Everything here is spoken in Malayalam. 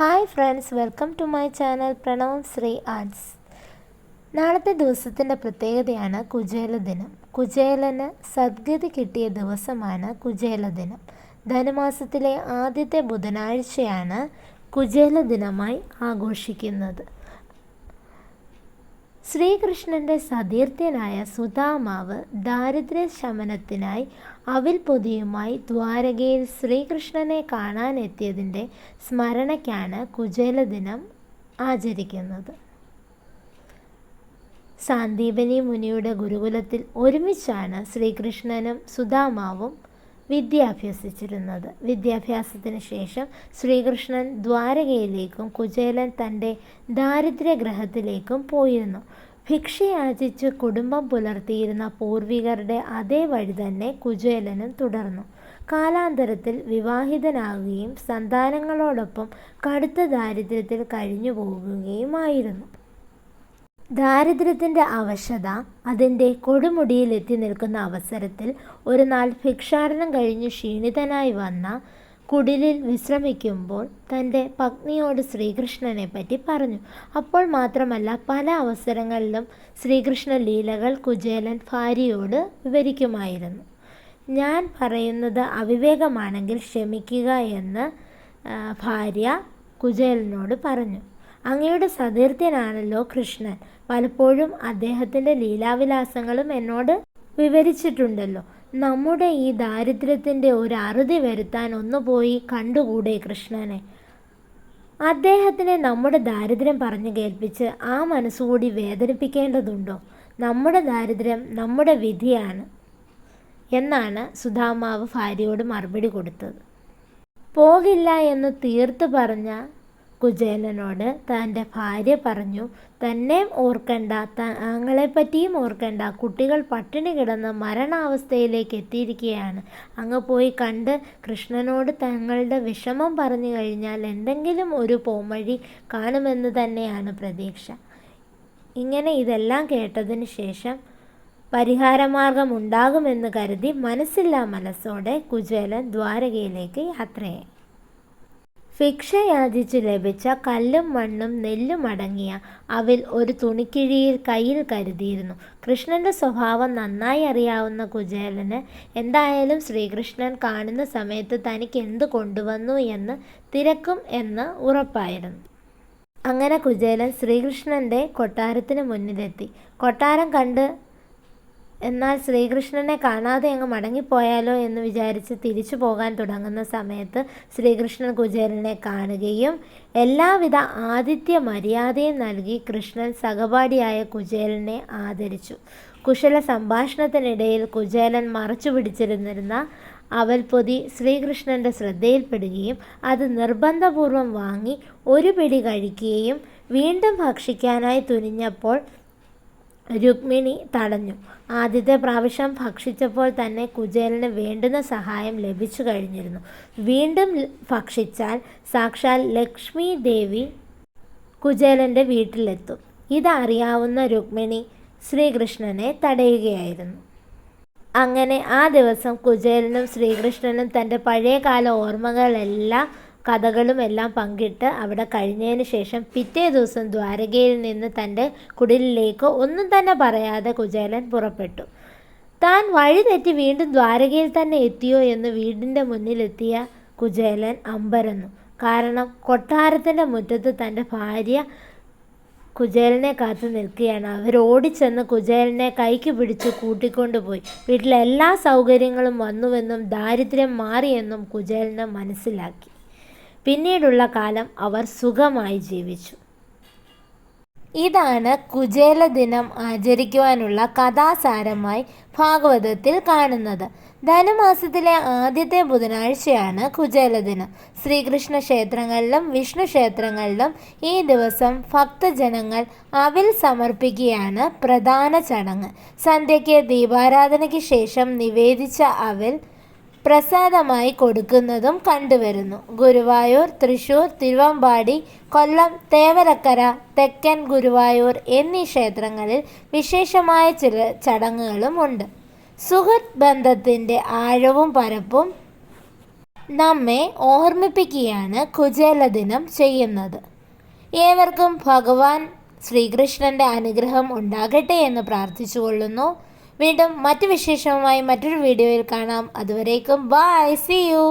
Hi friends welcome to my channel Pranavam Sri arts നാളത്തെ ദിവസത്തിന്റെ പ്രത്യേകതയാണ് കുചേല ദിനം. കുചേലന് സദ്ഗതി കിട്ടിയ ദിവസമാണ് കുചേല ദിനം. ധനുമാസത്തിലെ ആദ്യത്തെ ബുധനാഴ്ചയാണ് കുചേല ദിനമായി ആഘോഷിക്കുന്നത്. ശ്രീകൃഷ്ണന്റെ സതീർത്ഥ്യനായ സുധാമാവ് ദാരിദ്ര്യ ശമനത്തിനായി അവിൽ പൊതിയുമായി ദ്വാരകയിൽ ശ്രീകൃഷ്ണനെ കാണാനെത്തിയതിന്റെ സ്മരണയ്ക്കാണ് കുചേല ദിനം ആചരിക്കുന്നത്. സാന്ദീപനി മുനിയുടെ ഗുരുകുലത്തിൽ ഒരുമിച്ചാണ് ശ്രീകൃഷ്ണനും സുധാമാവും വിദ്യാഭ്യസിച്ചിരുന്നത്. വിദ്യാഭ്യാസത്തിന് ശേഷം ശ്രീകൃഷ്ണൻ ദ്വാരകയിലേക്കും കുചേലൻ തന്റെ ദാരിദ്ര്യഗ്രഹത്തിലേക്കും പോയിരുന്നു. ഭിക്ഷയാചിച്ച് കുടുംബം പുലർത്തിയിരുന്ന പൂർവികരുടെ അതേ വഴി തന്നെ കുചേലനും തുടർന്നു. കാലാന്തരത്തിൽ വിവാഹിതനാകുകയും സന്താനങ്ങളോടൊപ്പം കടുത്ത ദാരിദ്ര്യത്തിൽ കഴിഞ്ഞു പോകുകയുമായിരുന്നു ദാരിദ്ര്യത്തിന്റെ അവശത അതിന്റെ കൊടുമുടിയിൽ എത്തി നിൽക്കുന്ന അവസരത്തിൽ ഒരു നാൾ ഭിക്ഷാടനം കഴിഞ്ഞ് ക്ഷീണിതനായി വന്ന കുടിലിൽ വിശ്രമിക്കുമ്പോൾ തന്റെ പത്നിയോട് ശ്രീകൃഷ്ണനെ പറ്റി പറഞ്ഞു. അപ്പോൾ മാത്രമല്ല പല അവസരങ്ങളിലും ശ്രീകൃഷ്ണ ലീലകൾ കുചേലൻ ഭാര്യയോട് വിവരിക്കുമായിരുന്നു. ഞാൻ പറയുന്നത് അവിവേകമാണെങ്കിൽ ക്ഷമിക്കുക എന്ന് ഭാര്യ കുചേലനോട് പറഞ്ഞു. അങ്ങയുടെ സതീർത്ഥ്യനാണല്ലോ കൃഷ്ണൻ. പലപ്പോഴും അദ്ദേഹത്തിന്റെ ലീലാവിലാസങ്ങളും എന്നോട് വിവരിച്ചിട്ടുണ്ടല്ലോ. നമ്മുടെ ഈ ദാരിദ്ര്യത്തിന്റെ ഒരു അറുതി വരുത്താൻ ഒന്ന് പോയി കണ്ടുകൂടെ കൃഷ്ണനെ. അദ്ദേഹത്തിനെ നമ്മുടെ ദാരിദ്ര്യം പറഞ്ഞു കേൾപ്പിച്ച് ആ മനസ്സുകൂടി വേദനിപ്പിക്കേണ്ടതുണ്ടോ? നമ്മുടെ ദാരിദ്ര്യം നമ്മുടെ വിധിയാണ് എന്നാണ് സുധാമാവ് ഭാര്യയോട് മറുപടി കൊടുത്തത്. പോകില്ല എന്ന് തീർത്ത് പറഞ്ഞ കുചേലനോട് തന്റെ ഭാര്യ പറഞ്ഞു തന്നെ ഓർക്കണ്ട പറ്റിയും ഓർക്കണ്ട. കുട്ടികൾ പട്ടിണി കിടന്ന് മരണാവസ്ഥയിലേക്ക് എത്തിയിരിക്കുകയാണ്. അങ്ങ് പോയി കണ്ട് കൃഷ്ണനോട് തങ്ങളുടെ വിഷമം പറഞ്ഞു കഴിഞ്ഞാൽ എന്തെങ്കിലും ഒരു പോംവഴി കാണുമെന്ന് തന്നെയാണ് പ്രതീക്ഷ. ഇങ്ങനെ ഇതെല്ലാം കേട്ടതിന് ശേഷം പരിഹാരമാർഗം ഉണ്ടാകുമെന്ന് കരുതി മനസ്സില്ലാ മനസ്സോടെ കുചേലൻ ദ്വാരകയിലേക്ക് യാത്രയായി. ഭിക്ഷയാചിച്ചു ലഭിച്ച കല്ലും മണ്ണും നെല്ലും അടങ്ങിയ അവൽ ഒരു തുണിക്കിഴിയിൽ കയ്യിൽ കരുതിയിരുന്നു. കൃഷ്ണന്റെ സ്വഭാവം നന്നായി അറിയാവുന്ന കുചേലന് എന്തായാലും ശ്രീകൃഷ്ണൻ കാണുന്ന സമയത്ത് തനിക്ക് എന്ത് കൊണ്ടുവന്നു എന്ന് തിരക്കും എന്ന് ഉറപ്പായിരുന്നു. അങ്ങനെ കുചേലൻ ശ്രീകൃഷ്ണന്റെ കൊട്ടാരത്തിന് മുന്നിലെത്തി. കൊട്ടാരം കണ്ട് എന്നാൽ ശ്രീകൃഷ്ണനെ കാണാതെ അങ്ങ് മടങ്ങിപ്പോയാലോ എന്ന് വിചാരിച്ച് തിരിച്ചു പോകാൻ തുടങ്ങുന്ന സമയത്ത് ശ്രീകൃഷ്ണൻ കുചേരനെ കാണുകയും എല്ലാവിധ ആതിഥ്യ മര്യാദയും നൽകി കൃഷ്ണൻ സഹപാഠിയായ കുചേരനെ ആദരിച്ചു. കുശല സംഭാഷണത്തിനിടയിൽ കുചേലൻ മറച്ചു പിടിച്ചിരുന്നിരുന്ന അവൽപ്പൊതി ശ്രീകൃഷ്ണന്റെ ശ്രദ്ധയിൽപ്പെടുകയും അത് നിർബന്ധപൂർവം വാങ്ങി ഒരു പിടി കഴിക്കുകയും വീണ്ടും ഭക്ഷിക്കാനായി തുനിഞ്ഞപ്പോൾ രുക്മിണി തടഞ്ഞു. ആദ്യത്തെ പ്രാവശ്യം ഭക്ഷിച്ചപ്പോൾ തന്നെ കുചേലന് വേണ്ടുന്ന സഹായം ലഭിച്ചു കഴിഞ്ഞിരുന്നു. വീണ്ടും ഭക്ഷിച്ചാൽ സാക്ഷാൽ ലക്ഷ്മി ദേവി കുചേലന്റെ വീട്ടിലെത്തും. ഇതറിയാവുന്ന രുക്മിണി ശ്രീകൃഷ്ണനെ തടയുകയായിരുന്നു. അങ്ങനെ ആ ദിവസം കുചേലനും ശ്രീകൃഷ്ണനും തന്റെ പഴയകാല ഓർമ്മകളെല്ലാം കഥകളും എല്ലാം പങ്കിട്ട് അവിടെ കഴിഞ്ഞതിന് ശേഷം പിറ്റേ ദിവസം ദ്വാരകയിൽ നിന്ന് തന്റെ കുടിലിലേക്ക് ഒന്നും തന്നെ പറയാതെ കുചേലൻ പുറപ്പെട്ടു. താൻ വഴി തെറ്റി വീണ്ടും ദ്വാരകയിൽ തന്നെ എത്തിയോ എന്ന് വീടിന്റെ മുന്നിലെത്തിയ കുചേലൻ അമ്പരന്നു. കാരണം കൊട്ടാരത്തിന്റെ മുറ്റത്ത് തന്റെ ഭാര്യ കുചേലനെ കാത്തു നിൽക്കുകയാണ്. അവർ ഓടിച്ചെന്ന് കുചേലനെ കൈക്ക് പിടിച്ച് കൂട്ടിക്കൊണ്ടുപോയി. വീട്ടിലെ എല്ലാ സൗകര്യങ്ങളും വന്നുവെന്നും ദാരിദ്ര്യം മാറിയെന്നും കുചേലനെ മനസ്സിലാക്കി. പിന്നീടുള്ള കാലം അവർ സുഖമായി ജീവിച്ചു. ഇതാണ് കുചേല ദിനം ആചരിക്കുവാനുള്ള കഥാസാരമായി ഭാഗവതത്തിൽ കാണുന്നത്. ധനുമാസത്തിലെ ആദ്യത്തെ ബുധനാഴ്ചയാണ് കുചേല ദിനം. ശ്രീകൃഷ്ണ ക്ഷേത്രങ്ങളിലും വിഷ്ണു ക്ഷേത്രങ്ങളിലും ഈ ദിവസം ഭക്തജനങ്ങൾ അവിൽ സമർപ്പിക്കുകയാണ് പ്രധാന ചടങ്ങ്. സന്ധ്യയ്ക്ക് ദീപാരാധനയ്ക്ക് ശേഷം നിവേദിച്ച അവിൽ പ്രസാദമായി കൊടുക്കുന്നതും കണ്ടുവരുന്നു. ഗുരുവായൂർ തൃശൂർ തിരുവമ്പാടി കൊല്ലം തേവരക്കര തെക്കൻ ഗുരുവായൂർ എന്നീ ക്ഷേത്രങ്ങളിൽ വിശേഷമായ ചില ചടങ്ങുകളും ഉണ്ട്. സുഹൃത്ത് ബന്ധത്തിന്റെ ആഴവും പരപ്പും നമ്മെ ഓർമ്മിപ്പിക്കുകയാണ് കുചേല ദിനം ചെയ്യുന്നത്. ഏവർക്കും ഭഗവാൻ ശ്രീകൃഷ്ണന്റെ അനുഗ്രഹം ഉണ്ടാകട്ടെ എന്ന് പ്രാർത്ഥിച്ചുകൊള്ളുന്നു. വീണ്ടും മറ്റു വിശേഷവുമായി മറ്റൊരു വീഡിയോയിൽ കാണാം. അതുവരേക്കും ബൈ സി യു